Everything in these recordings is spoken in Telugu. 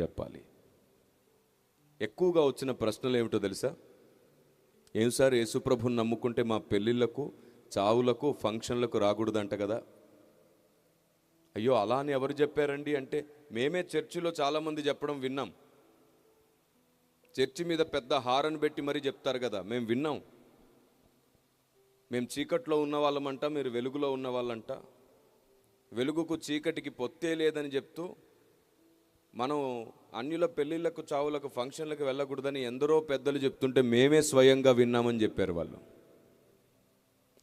చెప్పాలి. ఎక్కువగా వచ్చిన ప్రశ్నలు ఏమిటో తెలుసా? ఏం సార్ యేసుప్రభుని నమ్ముకుంటే మా పెళ్ళిళ్ళకు చావులకు ఫంక్షన్లకు రాకూడదంట కదా? అయ్యో అలా అని ఎవరు చెప్పారండి అంటే మేమే చర్చిలో చాలామంది చెప్పడం విన్నాం. చర్చి మీద పెద్ద హారన్ పెట్టి మరీ చెప్తారు కదా మేము విన్నాం. మేము చీకట్లో ఉన్న వాళ్ళమంట మీరు వెలుగులో ఉన్న వాళ్ళంట. వెలుగుకు చీకటికి పొత్తే లేదని చెప్తూ మనం అన్యుల పెళ్ళిళ్ళకు చావులకు ఫంక్షన్లకు వెళ్ళకూడదని ఎందరో పెద్దలు చెప్తుంటే మేమే స్వయంగా విన్నామని చెప్పారు వాళ్ళు.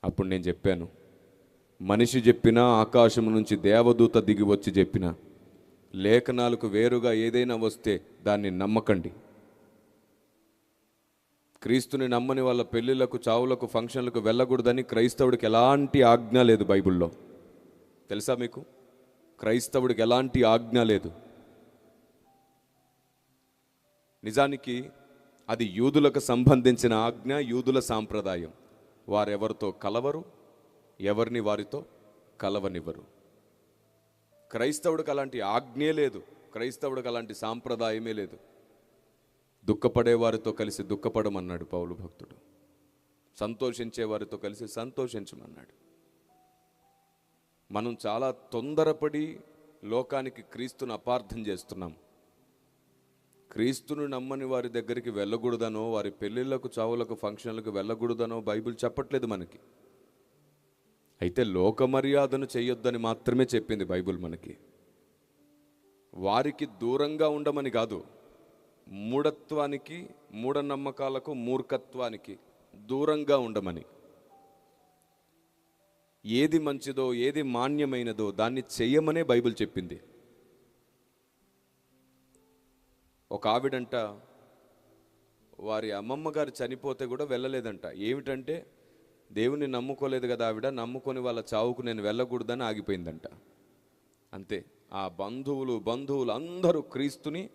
అప్పుడు నేను చెప్పాను మనిషి చెప్పినా ఆకాశం నుంచి దేవదూత దిగి వచ్చి చెప్పిన లేఖనాలకు వేరుగా ఏదైనా వస్తే దాన్ని నమ్మకండి. క్రీస్తుని నమ్మని వాళ్ళ పెళ్ళిళ్ళకు చావులకు ఫంక్షన్లకు వెళ్ళకూడదని క్రైస్తవుడికి ఎలాంటి ఆజ్ఞ లేదు బైబిల్లో. తెలుసా మీకు? క్రైస్తవుడికి ఎలాంటి ఆజ్ఞ లేదు. నిజానికి అది యూదులకు సంబంధించిన ఆజ్ఞ యూదుల సాంప్రదాయం. వారెవరితో కలవరు? ఎవరిని వారితో కలవనివ్వరు? క్రైస్తవుడికి అలాంటి ఆజ్ఞే లేదు. క్రైస్తవుడికి అలాంటి సాంప్రదాయమే లేదు. దుఃఖపడే వారితో కలిసి దుఃఖపడమన్నాడు పౌలు భక్తుడు. సంతోషించే వారితో కలిసి సంతోషించమన్నాడు. మనం చాలా తొందరపడి లోకానికి క్రీస్తును అపార్థం చేస్తున్నాం. క్రీస్తును నమ్మని వారి దగ్గరికి వెళ్ళకూడదనో వారి పెళ్ళిళ్ళకు చావులకు ఫంక్షన్లకు వెళ్ళకూడదనో బైబిల్ చెప్పట్లేదు మనకి. అయితే లోక మర్యాదను చేయొద్దని మాత్రమే చెప్పింది బైబిల్ మనకి. వారికి దూరంగా ఉండమని కాదు మూఢత్వానికి మూఢనమ్మకాలకు మూర్ఖత్వానికి దూరంగా ఉండమని. ఏది మంచిదో ఏది మాన్యమైనదో దాన్ని చెయ్యమనే బైబిల్ చెప్పింది. ఒక ఆవిడంట వారి అమ్మమ్మ గారు చనిపోతే కూడా వెళ్ళలేదంట. ఏమిటంటే దేవుని నమ్ముకోలేదు కదా ఆవిడ నమ్ముకొని వాళ్ళ చావుకు నేను వెళ్ళకూడదని ఆగిపోయిందంట. అంతే. ఆ బంధువులు బంధువులు అందరూ క్రీస్తుని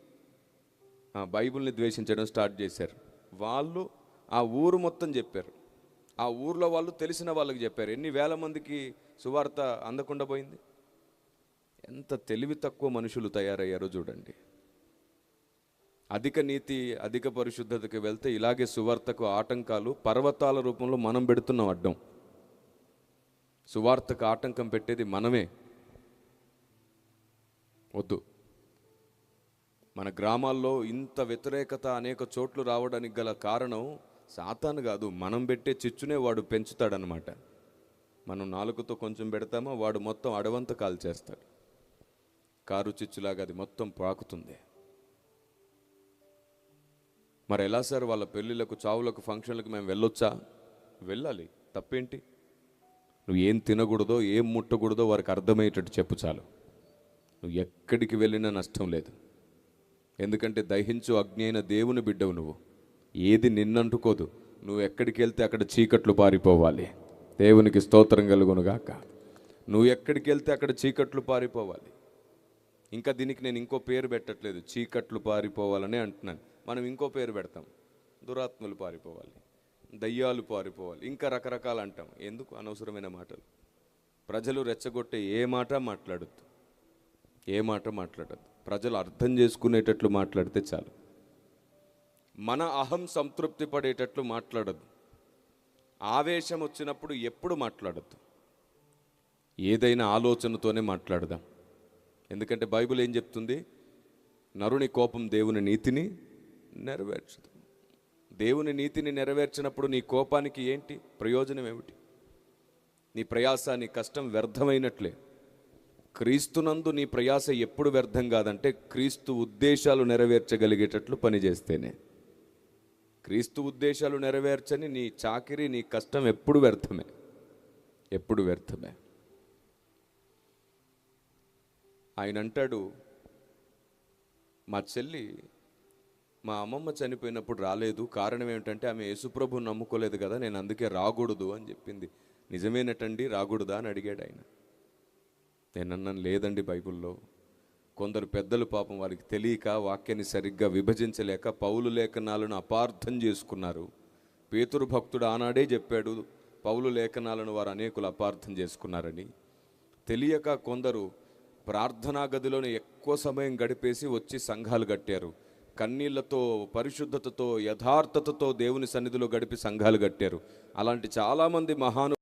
ఆ బైబిల్ని ద్వేషించడం స్టార్ట్ చేశారు. వాళ్ళు ఆ ఊరు మొత్తం చెప్పారు. ఆ ఊర్లో వాళ్ళు తెలిసిన వాళ్ళకి చెప్పారు. ఎన్ని వేల మందికి సువార్త అందకుండా పోయింది? ఎంత తెలివి తక్కువ మనుషులు తయారయ్యారో చూడండి. అధిక నీతి అధిక పరిశుద్ధతకి వెళ్తే ఇలాగే సువార్తకు ఆటంకాలు పర్వతాల రూపంలో మనం పెడుతున్నాం అడ్డం. సువార్తకు ఆటంకం పెట్టేది మనమే. వద్దు. మన గ్రామాల్లో ఇంత వ్యతిరేకత అనేక చోట్లు రావడానికి గల కారణం సాతాను కాదు. మనం పెట్టే చిచ్చునే వాడు పెంచుతాడనమాట మనం నాలుగుతో కొంచెం పెడతామో వాడు మొత్తం అడవంత కాల్చేస్తాడు. కారు చిచ్చులాగా అది మొత్తం పాకుతుంది. మరి ఎలా సార్ వాళ్ళ పెళ్ళిళ్ళకు చావులకు ఫంక్షన్లకు మేము వెళ్ళొచ్చా? వెళ్ళాలి. తప్పేంటి? నువ్వు ఏం తినకూడదో ఏం ముట్టకూడదో వారికి అర్థమయ్యేటట్టు చెప్పు చాలు. నువ్వు ఎక్కడికి వెళ్ళినా నష్టం లేదు. ఎందుకంటే దహించు అగ్ని అయిన దేవుని బిడ్డవు నువ్వు. ఏది నిన్నంటుకోదు. నువ్వు ఎక్కడికి వెళ్తే అక్కడ చీకట్లు పారిపోవాలి. దేవునికి స్తోత్రం కలుగునుగాక. నువ్వు ఎక్కడికి వెళ్తే అక్కడ చీకట్లు పారిపోవాలి. ఇంకా దీనికి నేను ఇంకో పేరు పెట్టట్లేదు. చీకట్లు పారిపోవాలని అంటున్నాను. మనం ఇంకో పేరు పెడతాం. దురాత్మలు పారిపోవాలి. దయ్యాలు పారిపోవాలి. ఇంకా రకరకాలు అంటాం. ఎందుకు? అనవసరమైన మాటలు. ప్రజలు రెచ్చగొట్టే ఏ మాట మాట్లాడొద్దు. ఏ మాట మాట్లాడద్దు. ప్రజలు అర్థం చేసుకునేటట్లు మాట్లాడితే చాలు. మన అహం సంతృప్తి పడేటట్లు మాట్లాడద్దు. ఆవేశం వచ్చినప్పుడు ఎప్పుడు మాట్లాడద్దు. ఏదైనా ఆలోచనతోనే మాట్లాడదాం. ఎందుకంటే బైబిల్ ఏం చెప్తుంది? నరుని కోపం దేవుని నీతిని నెరవేర్చదు. దేవుని నీతిని నెరవేర్చినప్పుడు నీ కోపానికి ఏంటి? ప్రయోజనం ఏమిటి? నీ ప్రయాస నీ కష్టం వ్యర్థమైనట్లే. క్రీస్తునందు నీ ప్రయాస ఎప్పుడు వ్యర్థం కాదంటే క్రీస్తు ఉద్దేశాలు నెరవేర్చగలిగేటట్లు పనిచేస్తేనే క్రీస్తు ఉద్దేశాలు నెరవేర్చని నీ చాకిరి నీ కష్టం ఎప్పుడు వ్యర్థమే. ఎప్పుడు వ్యర్థమే. ఆయన అంటాడు మా చెల్లి మా అమ్మమ్మ చనిపోయినప్పుడు రాలేదు. కారణం ఏమిటంటే ఆమె యేసుప్రభు నమ్ముకోలేదు కదా నేను అందుకే రాకూడదు అని చెప్పింది. నిజమేనటండి రాకూడదా? అని అడిగాడు ఆయన. నేను అన్నాను లేదండి బైబిల్లో. కొందరు పెద్దలు పాపం వారికి తెలియక వాక్యాన్ని సరిగ్గా విభజించలేక పౌలు లేఖనాలను అపార్థం చేసుకున్నారు. పేతురు భక్తుడు ఆనాడే చెప్పాడు పౌలు లేఖనాలను వారు అనేకులు అపార్థం చేసుకున్నారని. తెలియక కొందరు ప్రార్థనా గదిలోనే ఎక్కువ సమయం గడిపేసి వచ్చి సంఘాలు కట్టారు. కన్నీళ్ళతో పరిశుద్ధతతో యథార్థతతో దేవుని సన్నిధిలో గడిపి సంఘాలు కట్టారు. అలాంటి చాలామంది మహాను